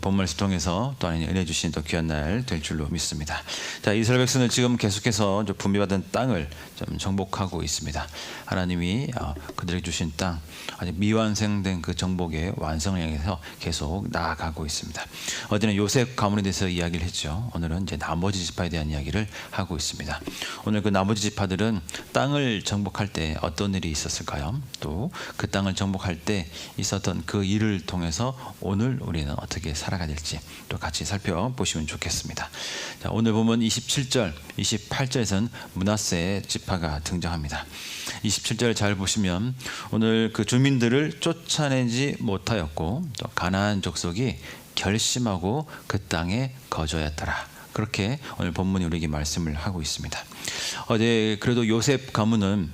본문 말씀 통해서 또 하나님 은혜 주신 또 귀한 날 될 줄로 믿습니다. 자 이스라엘 백성은 지금 계속해서 이제 분비받은 땅을 좀 정복하고 있습니다. 하나님이 어, 그들에게 주신 땅 아직 미완성된 그 정복의 완성을 향해서 계속 나아가고 있습니다. 어제는 요셉 가문에 대해서 이야기를 했죠. 오늘은 이제 나머지 지파에 대한 이야기를 하고 있습니다. 오늘 그 나머지 지파들은 땅을 정복할 때 어떤 일이 있었을까요? 또 그 땅을 정복할 때 있었던 그 일을 통해서 오늘 우리는 어떻게 살아가야 될지 또 같이 살펴보시면 좋겠습니다. 자, 오늘 보면 27절, 28절에서는 문하세 지파가 등장합니다. 27절 잘 보시면 오늘 그 주민들을 쫓아내지 못하였고 또 가나안 족속이 결심하고 그 땅에 거주하였더라. 그렇게 오늘 본문이 우리에게 말씀을 하고 있습니다. 어제 그래도 요셉 가문은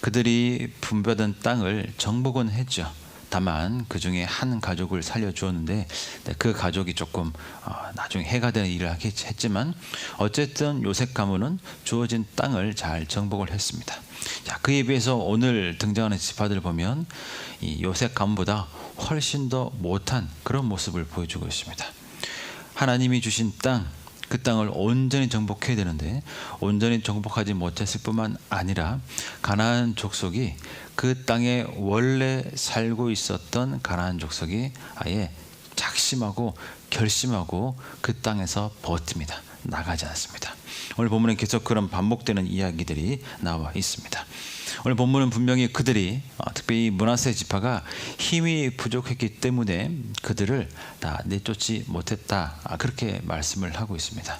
그들이 분배받은 땅을 정복은 했죠. 다만 그 중에 한 가족을 살려주었는데 그 가족이 조금 어, 나중에 해가 되는 일을 하겠- 했지만 어쨌든 요셉 가문은 주어진 땅을 잘 정복을 했습니다. 자 그에 비해서 오늘 등장하는 지파들 보면 이 요셉 가문보다 훨씬 더 못한 그런 모습을 보여주고 있습니다. 하나님이 주신 땅, 그 땅을 온전히 정복해야 되는데 온전히 정복하지 못했을 뿐만 아니라 가나안 족속이 그 땅에 원래 살고 있었던 가나안 족속이 아예 작심하고 결심하고 그 땅에서 버팁니다. 나가지 않습니다. 오늘 본문에 계속 그런 반복되는 이야기들이 나와 있습니다. 오늘 본문은 분명히 그들이 어, 특별히 문하세 지파가 힘이 부족했기 때문에 그들을 다 내쫓지 못했다 아, 그렇게 말씀을 하고 있습니다.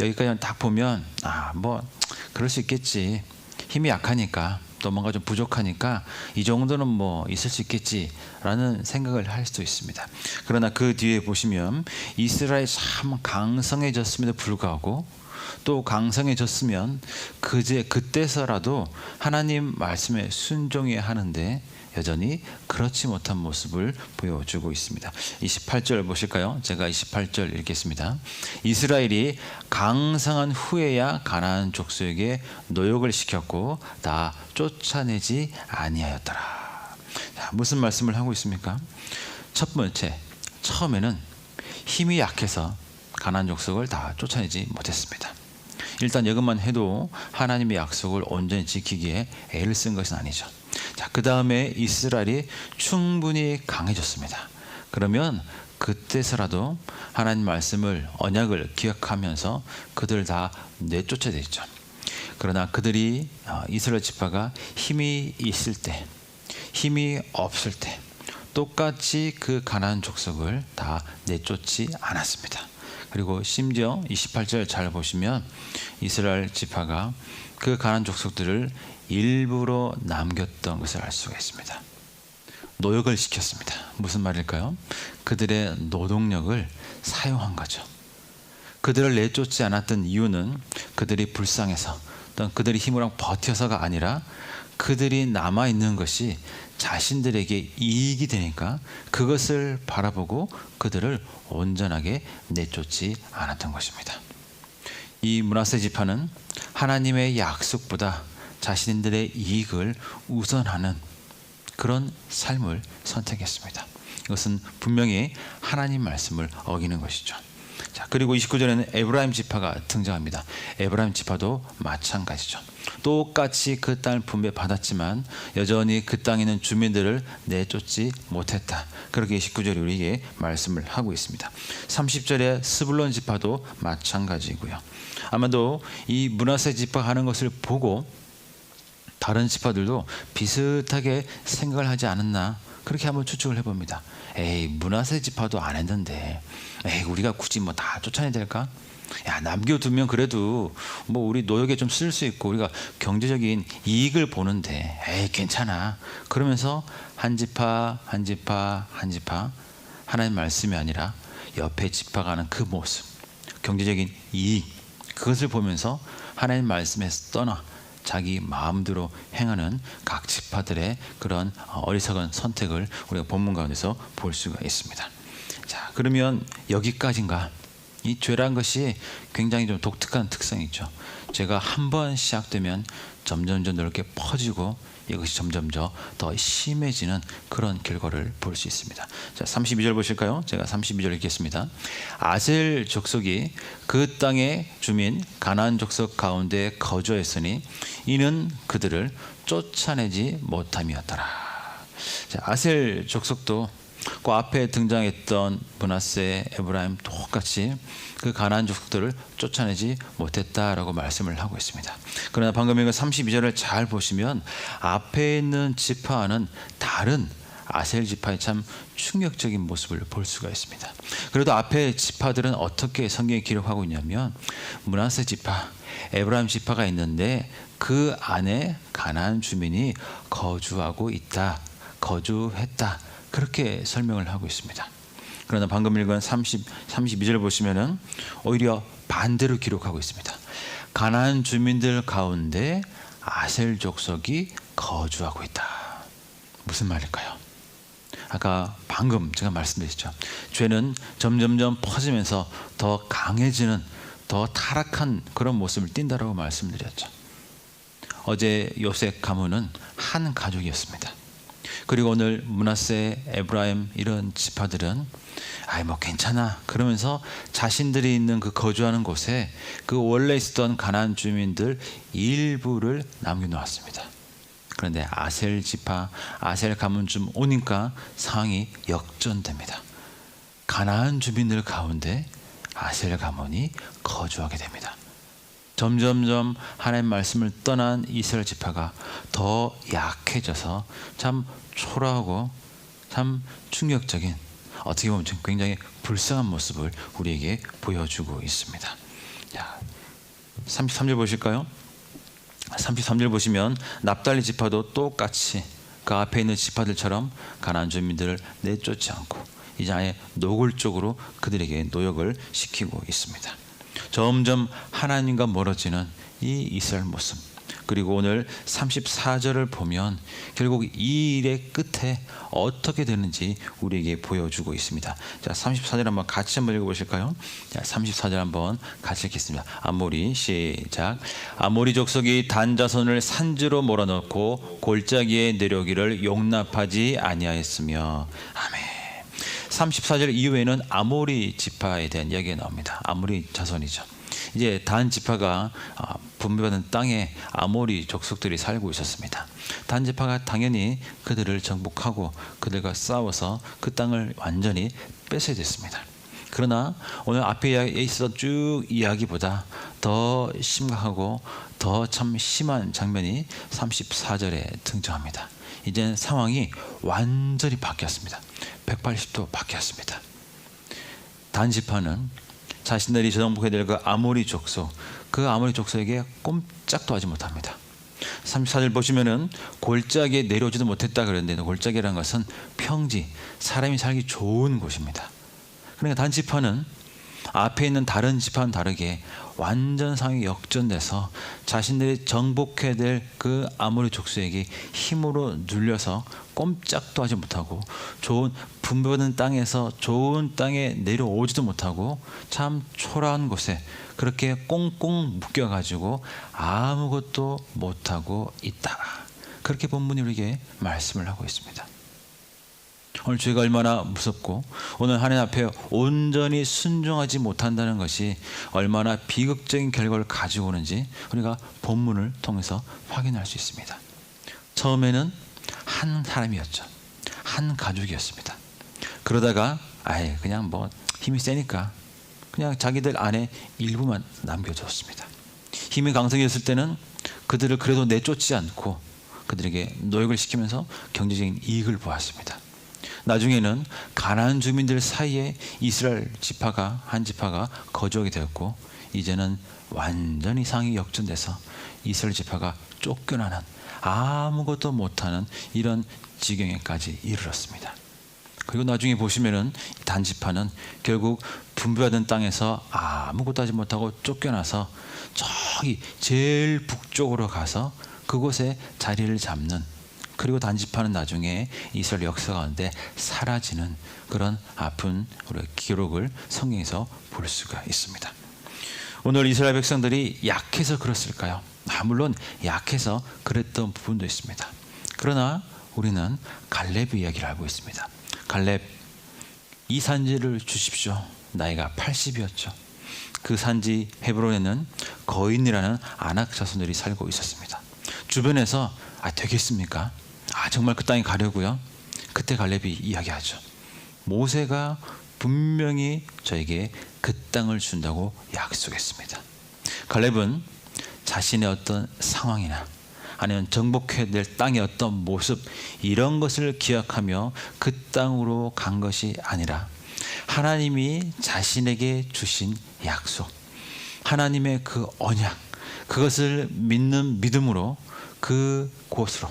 여기까지 딱 보면 아 뭐 그럴 수 있겠지 힘이 약하니까 또 뭔가 좀 부족하니까 이 정도는 뭐 있을 수 있겠지라는 생각을 할 수도 있습니다. 그러나 그 뒤에 보시면 이스라엘 참 강성해졌음에도 불구하고 또 강성해졌으면 그제 그때서라도 하나님 말씀에 순종해야 하는데 여전히 그렇지 못한 모습을 보여주고 있습니다. 28절 보실까요? 제가 28절 읽겠습니다. 이스라엘이 강성한 후에야 가나안 족속에게 노역을 시켰고 다 쫓아내지 아니하였더라. 자, 무슨 말씀을 하고 있습니까? 첫 번째, 처음에는 힘이 약해서 가나안 족속을 다 쫓아내지 못했습니다. 일단 이것만 해도 하나님의 약속을 온전히 지키기에 애를 쓴 것은 아니죠. 자, 그 다음에 이스라엘이 충분히 강해졌습니다. 그러면 그때서라도 하나님 말씀을 언약을 기억하면서 그들 다 내쫓아야 되죠. 그러나 그들이 어, 이스라엘 지파가 힘이 있을 때, 힘이 없을 때 똑같이 그 가나안 족속을 다 내쫓지 않았습니다. 그리고 심지어 28절 잘 보시면 이스라엘 지파가 그 가나안 족속들을 일부러 남겼던 것을 알 수가 있습니다. 노역을 시켰습니다. 무슨 말일까요? 그들의 노동력을 사용한 거죠. 그들을 내쫓지 않았던 이유는 그들이 불쌍해서 또는 그들이 힘으로 버텨서가 아니라 그들이 남아 있는 것이 자신들에게 이익이 되니까 그것을 바라보고 그들을 온전하게 내쫓지 않았던 것입니다. 이 문하세 지파는 하나님의 약속보다 자신들의 이익을 우선하는 그런 삶을 선택했습니다. 이것은 분명히 하나님 말씀을 어기는 것이죠. 자, 그리고 29절에는 에브라임 지파가 등장합니다. 에브라임 지파도 마찬가지죠. 똑같이 그 땅을 분배받았지만 여전히 그 땅에 있는 주민들을 내쫓지 못했다. 그렇게 29절에 우리에게 말씀을 하고 있습니다. 30절에 스불론 지파도 마찬가지고요. 아마도 이 문하세 지파 하는 것을 보고 다른 지파들도 비슷하게 생각을 하지 않았나 그렇게 한번 추측을 해봅니다. 에이 문화세 지파도 안 했는데. 에이 우리가 굳이 뭐 다 쫓아내야 될까? 야 남겨두면 그래도 뭐 우리 노역에 좀 쓸 수 있고 우리가 경제적인 이익을 보는데 에이 괜찮아. 그러면서 한 지파 한 지파 한 지파 하나님 말씀이 아니라 옆에 지파가는 그 모습. 경제적인 이익. 그것을 보면서 하나님 말씀에서 떠나 자기 마음대로 행하는 각 지파들의 그런 어리석은 선택을 우리가 본문 가운데서 볼 수가 있습니다. 자, 그러면 여기까지인가? 이 죄란 것이 굉장히 좀 독특한 특성이 있죠. 죄가 한 번 시작되면 점점점 넓게 퍼지고 이것이 점점 더 심해지는 그런 결과를 볼 수 있습니다. 자, 32절 보실까요? 제가 32절 읽겠습니다. 아셀 족속이 그 땅의 주민 가나안 족속 가운데 거주했으니 이는 그들을 쫓아내지 못함이었더라. 자, 아셀 족속도 그 앞에 등장했던 문하세, 에브라임 똑같이 그 가나안 족속들을 쫓아내지 못했다라고 말씀을 하고 있습니다. 그러나 방금 읽은 32절을 잘 보시면 앞에 있는 지파와는 다른 아셀 지파의 참 충격적인 모습을 볼 수가 있습니다. 그래도 앞에 지파들은 어떻게 성경에 기록하고 있냐면 문하세 지파, 에브라임 지파가 있는데 그 안에 가나안 주민이 거주하고 있다, 거주했다. 그렇게 설명을 하고 있습니다. 그러나 방금 읽은 30, 32절 보시면은 오히려 반대로 기록하고 있습니다. 가나안 주민들 가운데 아셀 족속이 거주하고 있다. 무슨 말일까요? 아까 방금 제가 말씀드렸죠. 죄는 점점점 퍼지면서 더 강해지는 더 타락한 그런 모습을 띈다라고 말씀드렸죠. 어제 요셉 가문은 한 가족이었습니다. 그리고 오늘 문하세, 에브라임 이런 지파들은 아이 뭐 괜찮아 그러면서 자신들이 있는 그 거주하는 곳에 그 원래 있었던 가나안 주민들 일부를 남겨놓았습니다. 그런데 아셀 지파, 아셀 가문쯤 오니까 상황이 역전됩니다. 가나안 주민들 가운데 아셀 가문이 거주하게 됩니다. 점점점 하나님 말씀을 떠난 이스라엘 지파가 더 약해져서 참 초라하고 참 충격적인 어떻게 보면 굉장히 불쌍한 모습을 우리에게 보여주고 있습니다. 자, 33절 보실까요? 33절 보시면 납달리 지파도 똑같이 그 앞에 있는 지파들처럼 가나안 주민들을 내쫓지 않고 이제 아예 노골적으로 그들에게 노역을 시키고 있습니다. 점점 하나님과 멀어지는 이 이스라엘 모습. 그리고 오늘 34절을 보면 결국 이 일의 끝에 어떻게 되는지 우리에게 보여주고 있습니다. 자, 34절 한번 같이 한번 읽어보실까요? 자, 34절 한번 같이 읽겠습니다. 아모리 시작. 아모리 족속이 단자손을 산지로 몰아넣고 골짜기에 내려오기를 용납하지 아니하였으며 아멘. 34절 이후에는 아모리 지파에 대한 이야기가 나옵니다. 아모리 자손이죠. 이제 단 지파가 아, 분배받은 땅에 아모리 족속들이 살고 있었습니다. 단 지파가 당연히 그들을 정복하고 그들과 싸워서 그 땅을 완전히 뺏어야 됐습니다. 그러나 오늘 앞에 있어 쭉 이야기보다 더 심각하고 더 참 심한 장면이 34절에 등장합니다. 이제 상황이 완전히 바뀌었습니다. 180도 바뀌었습니다. 단지파는 자신들이 저정복해야 될 그 아모리 족속, 그 아모리 족속에게 꼼짝도 하지 못합니다. 34절 보시면은 골짜기에 내려오지도 못했다 그랬는데 골짜기라는 것은 평지, 사람이 살기 좋은 곳입니다. 그러니까 단지파는 앞에 있는 다른 지파는 다르게 완전 상황이 역전돼서 자신들이 정복해야 될 그 아모리 족속에게 힘으로 눌려서 꼼짝도 하지 못하고 좋은 분배받은 땅에서 좋은 땅에 내려오지도 못하고 참 초라한 곳에 그렇게 꽁꽁 묶여가지고 아무것도 못하고 있다. 그렇게 본문이 우리에게 말씀을 하고 있습니다. 오늘 죄가 얼마나 무섭고 오늘 하나님 앞에 온전히 순종하지 못한다는 것이 얼마나 비극적인 결과를 가지고 오는지 우리가 본문을 통해서 확인할 수 있습니다. 처음에는 한 사람이었죠. 한 가족이었습니다. 그러다가 아예 그냥 뭐 힘이 세니까 그냥 자기들 안에 일부만 남겨줬습니다. 힘이 강성했을 때는 그들을 그래도 내쫓지 않고 그들에게 노역을 시키면서 경제적인 이익을 보았습니다. 나중에는 가나안 주민들 사이에 이스라엘 지파가 한 지파가 거주하게 되었고 이제는 완전히 상이 역전돼서 이스라엘 지파가 쫓겨나는 아무것도 못하는 이런 지경에까지 이르렀습니다. 그리고 나중에 보시면은 단지파는 결국 분배받은 땅에서 아무것도 하지 못하고 쫓겨나서 저기 제일 북쪽으로 가서 그곳에 자리를 잡는 그리고 단지파는 나중에 이스라엘 역사 가운데 사라지는 그런 아픈 우리 기록을 성경에서 볼 수가 있습니다. 오늘 이스라엘 백성들이 약해서 그랬을까요? 아, 물론 약해서 그랬던 부분도 있습니다. 그러나 우리는 갈렙의 이야기를 알고 있습니다. 갈렙 이 산지를 주십시오. 나이가 80이었죠. 그 산지 헤브론에는 거인이라는 아낙 자손들이 살고 있었습니다. 주변에서 아 되겠습니까? 아 정말 그 땅에 가려고요. 그때 갈렙이 이야기하죠. 모세가 분명히 저에게 그 땅을 준다고 약속했습니다. 갈렙은 자신의 어떤 상황이나 아니면 정복해야 될 땅의 어떤 모습 이런 것을 기억하며 그 땅으로 간 것이 아니라 하나님이 자신에게 주신 약속, 하나님의 그 언약, 그것을 믿는 믿음으로 그 곳으로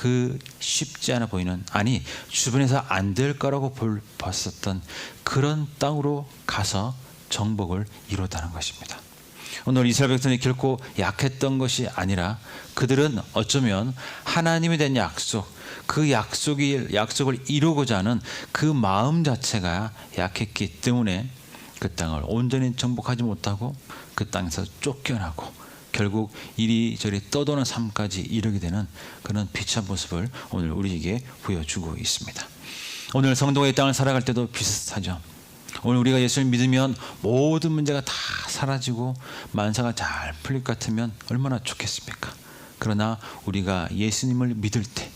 그 쉽지 않아 보이는 아니 주변에서 안 될 거라고 볼 봤었던 그런 땅으로 가서 정복을 이뤘다는 것입니다. 오늘 이스라엘 백성이 결코 약했던 것이 아니라 그들은 어쩌면 하나님에 대한 약속, 그 약속이 약속을 이루고자 하는 그 마음 자체가 약했기 때문에 그 땅을 온전히 정복하지 못하고 그 땅에서 쫓겨나고 결국 이리저리 떠도는 삶까지 이르게 되는 그런 비참한 모습을 오늘 우리에게 보여주고 있습니다. 오늘 성도의 땅을 살아갈 때도 비슷하죠. 오늘 우리가 예수를 믿으면 모든 문제가 다 사라지고 만사가 잘 풀릴 것 같으면 얼마나 좋겠습니까? 그러나 우리가 예수님을 믿을 때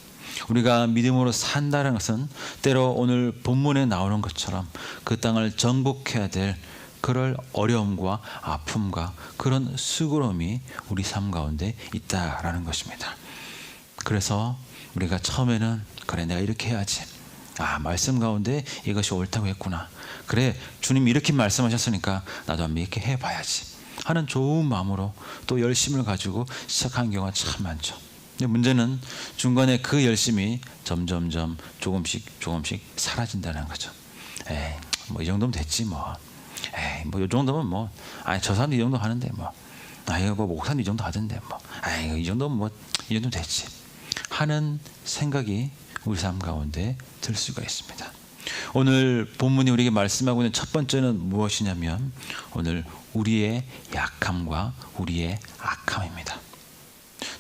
우리가 믿음으로 산다는 것은 때로 오늘 본문에 나오는 것처럼 그 땅을 정복해야 될 그럴 어려움과 아픔과 그런 수고로움이 우리 삶 가운데 있다라는 것입니다. 그래서 우리가 처음에는 그래 내가 이렇게 해야지. 아 말씀 가운데 이것이 옳다고 했구나. 그래 주님 이렇게 말씀하셨으니까 나도 한번 이렇게 해봐야지. 하는 좋은 마음으로 또 열심을 가지고 시작한 경우가 참 많죠. 근데 문제는 중간에 그 열심이 점점점 조금씩 조금씩 사라진다는 거죠. 에이 뭐 이 정도면 됐지 뭐. 에이 뭐이 정도면 뭐 아니 저 사람도 이 정도 하는데 뭐 아이 뭐 목사님 이 정도 하던데 뭐 아이 이 정도면 뭐 이 정도면 됐지 하는 생각이 우리 삶 가운데 들 수가 있습니다. 오늘 본문이 우리에게 말씀하고 있는 첫 번째는 무엇이냐면 오늘 우리의 약함과 우리의 악함입니다.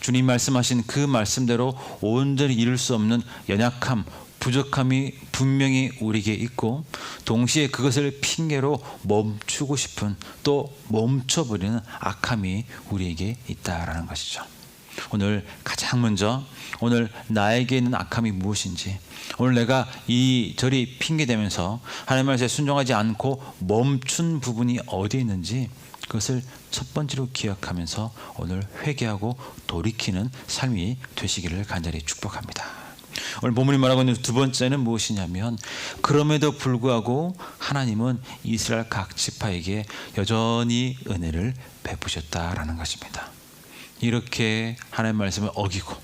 주님 말씀하신 그 말씀대로 온전히 이룰 수 없는 연약함, 부족함이 분명히 우리에게 있고 동시에 그것을 핑계로 멈추고 싶은 또 멈춰버리는 악함이 우리에게 있다라는 것이죠. 오늘 가장 먼저 오늘 나에게 있는 악함이 무엇인지 오늘 내가 이 절이 핑계대면서 하나님 말씀에 순종하지 않고 멈춘 부분이 어디에 있는지 그것을 첫 번째로 기억하면서 오늘 회개하고 돌이키는 삶이 되시기를 간절히 축복합니다. 오늘 본문이 말하고 있는 두 번째는 무엇이냐면 그럼에도 불구하고 하나님은 이스라엘 각 지파에게 여전히 은혜를 베푸셨다라는 것입니다. 이렇게 하나님 말씀을 어기고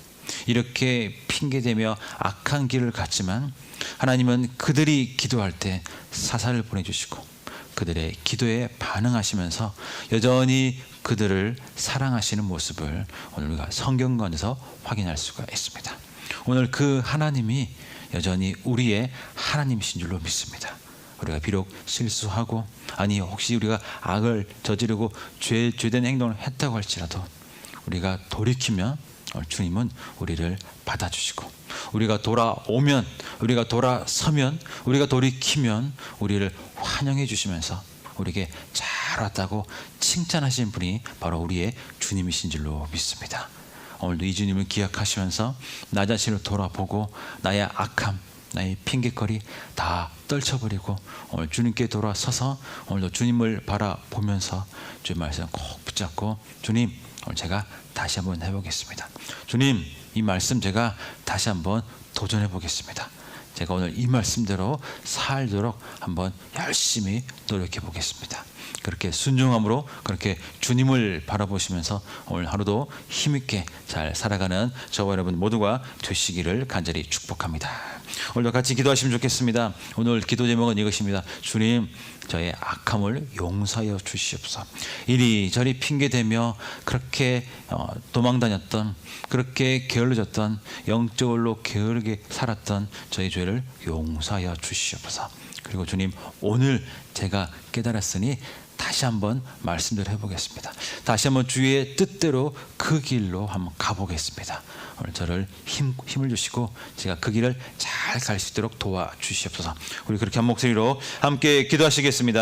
이렇게 핑계대며 악한 길을 갔지만 하나님은 그들이 기도할 때 사사를 보내주시고 그들의 기도에 반응하시면서 여전히 그들을 사랑하시는 모습을 오늘 우리가 성경관에서 확인할 수가 있습니다. 오늘 그 하나님이 여전히 우리의 하나님이신 줄로 믿습니다. 우리가 비록 실수하고 아니 혹시 우리가 악을 저지르고 죄 죄된 행동을 했다고 할지라도 우리가 돌이키면 주님은 우리를 받아주시고 우리가 돌아오면 우리가 돌아서면 우리가 돌이키면 우리를 환영해 주시면서 우리에게 잘 왔다고 칭찬하신 분이 바로 우리의 주님이신 줄로 믿습니다. 오늘도 이 주님을 기억하시면서 나 자신을 돌아보고 나의 악함, 나의 핑계거리 다 떨쳐버리고 오늘 주님께 돌아서서 오늘도 주님을 바라보면서 주의 말씀 꼭 붙잡고 주님 오늘 제가 다시 한번 해보겠습니다. 주님 이 말씀 제가 다시 한번 도전해 보겠습니다. 제가 오늘 이 말씀대로 살도록 한번 열심히 노력해 보겠습니다. 그렇게 순종함으로 그렇게 주님을 바라보시면서 오늘 하루도 힘있게 잘 살아가는 저와 여러분 모두가 되시기를 간절히 축복합니다. 오늘도 같이 기도하시면 좋겠습니다. 오늘 기도 제목은 이것입니다. 주님, 저의 악함을 용서하여 주시옵소서. 이리저리 핑계대며 그렇게 어, 도망다녔던 그렇게 게을러졌던 영적으로 게으르게 살았던 저희 죄를 용서하여 주시옵소서. 그리고 주님, 오늘 제가 깨달았으니 다시 한번 말씀을 해보겠습니다. 다시 한번 주의 뜻대로 그 길로 한번 가보겠습니다. 오늘 저를 힘, 힘을 주시고 제가 그 길을 잘 갈 수 있도록 도와주시옵소서. 우리 그렇게 한 목소리로 함께 기도하시겠습니다.